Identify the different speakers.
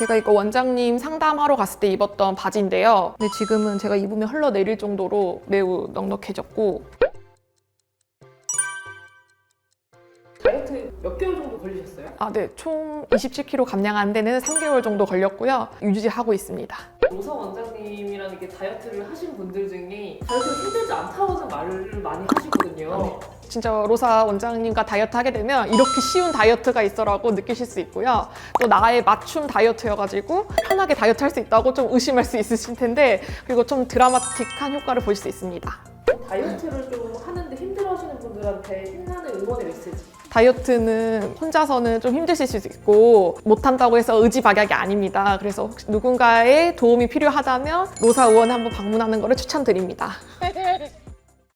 Speaker 1: 제가 이거 원장님 상담하러 갔을 때 입었던 바지인데요. 근데 지금은 제가 입으면 흘러내릴 정도로 매우 넉넉해졌고
Speaker 2: 다이어트 몇 개월 정도 걸리셨어요?
Speaker 1: 아, 네. 총 27kg 감량한 데는 3개월 정도 걸렸고요. 유지하고 있습니다.
Speaker 2: 로사 원장님이라는 게 다이어트를 하신 분들 중에 다이어트가 힘들지 않다고는 말을 많이 하시거든요.
Speaker 1: 아, 네. 진짜 로사 원장님과 다이어트 하게 되면 이렇게 쉬운 다이어트가 있어라고 느끼실 수 있고요. 또 나의 맞춤 다이어트여가지고 편하게 다이어트 할 수 있다고 좀 의심할 수 있으실 텐데 그리고 좀 드라마틱한 효과를 볼수 있습니다.
Speaker 2: 다이어트를 좀 하는데 힘들어하시는 분들한테 힘나는 응원의 메시지.
Speaker 1: 다이어트는 혼자서는 좀 힘드실 수 있고 못한다고 해서 의지박약이 아닙니다. 그래서 혹시 누군가의 도움이 필요하다면 로사 의원에 한번 방문하는 것을 추천드립니다.